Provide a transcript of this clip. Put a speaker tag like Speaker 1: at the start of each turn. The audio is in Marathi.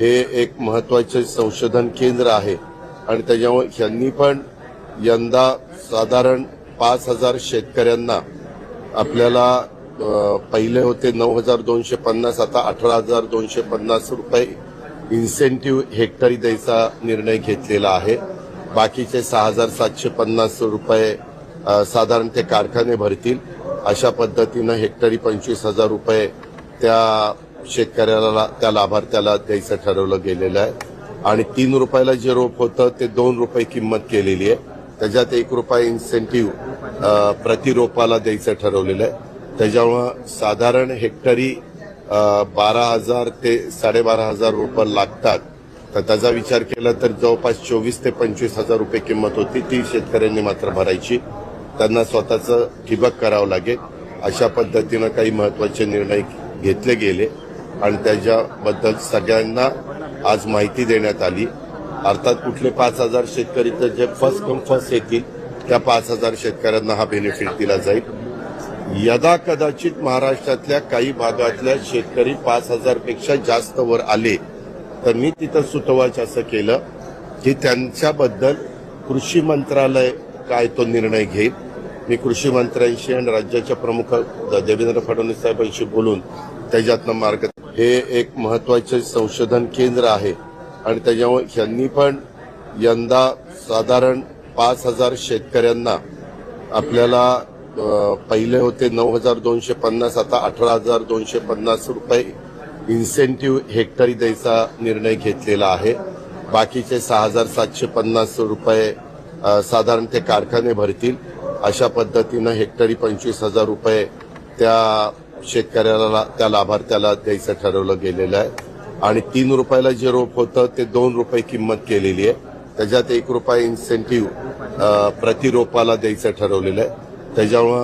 Speaker 1: हे एक महत्त्वाचे संशोधन केंद्र आहे. आणि त्याच्यामुळे ह्यांनी पण यंदा साधारण पाच हजार शेतकऱ्यांना आपल्याला पहिले होते नऊ हजार दोनशे पन्नास आता अठरा हजार दोनशे पन्नास रुपये इन्सेंटिव्ह हेक्टरी द्यायचा निर्णय घेतलेला आहे. बाकीचे सहा हजार सातशे पन्नास रुपये साधारण ते कारखाने भरतील. अशा पद्धतीनं हेक्टरी पंचवीस हजार रुपये त्या शेतकऱ्याला त्या लाभार्थ्याला द्यायचं ठरवलं गेलेलं आहे. आणि तीन रुपयाला जे रोप होतं ते दोन रुपये किंमत केलेली आहे. त्याच्यात एक रुपया इन्सेंटिव्ह प्रतिरोपाला द्यायचं ठरवलेलं आहे. त्याच्यामुळं साधारण हेक्टरी बारा हजार ते साडेबारा हजार रुपये लागतात. तर त्याचा विचार केला तर जवळपास चोवीस ते पंचवीस हजार रुपये किंमत होती. ती शेतकऱ्यांनी मात्र भरायची. त्यांना स्वतःचं ठिबक करावं लागेल. अशा पद्धतीनं काही महत्त्वाचे निर्णय घेतले गेले. आणि त्याच्याबद्दल सगळ्यांना आज माहिती देण्यात आली. अर्थात कुठले पाच हजार शेतकरी तर जे फर्स्ट कम फर्स्ट येतील त्या पाच हजार शेतकऱ्यांना हा बेनिफिट दिला जाईल. यदा कदाचित महाराष्ट्रातल्या काही भागातल्या शेतकरी पाच हजारपेक्षा जास्त वर आले तर मी तिथं सुतवाच असं केलं की त्यांच्याबद्दल कृषी मंत्रालय काय तो निर्णय घेईल. मी कृषी मंत्र्यांशी आणि राज्याच्या प्रमुख देवेंद्र फडणवीस साहेबांशी बोलून त्याच्यातनं मार्ग हे एक महत्त्वाचे संशोधन केंद्र आहे. आणि त्याच्यामुळे ह्यांनी पण यंदा साधारण पाच हजार शेतकऱ्यांना आपल्याला पहिले होते नऊ हजार दोनशे पन्नास आता अठरा हजार दोनशे पन्नास रुपये इन्सेंटिव्ह हेक्टरी द्यायचा निर्णय घेतलेला आहे. बाकीचे सहा हजार सातशे पन्नास रुपये साधारण ते कारखाने भरतील. अशा पद्धतीनं हेक्टरी पंचवीस हजार रुपये त्या शेतकऱ्याला त्या लाभार्थ्याला द्यायचं ठरवलं गेलेलं आहे. आणि तीन रुपयाला जे रोप होतं ते दोन रुपये किंमत केलेली आहे. त्याच्यात एक रुपया इन्सेंटिव्ह प्रतिरोपाला द्यायचं ठरवलेलं आहे. त्याच्यामुळं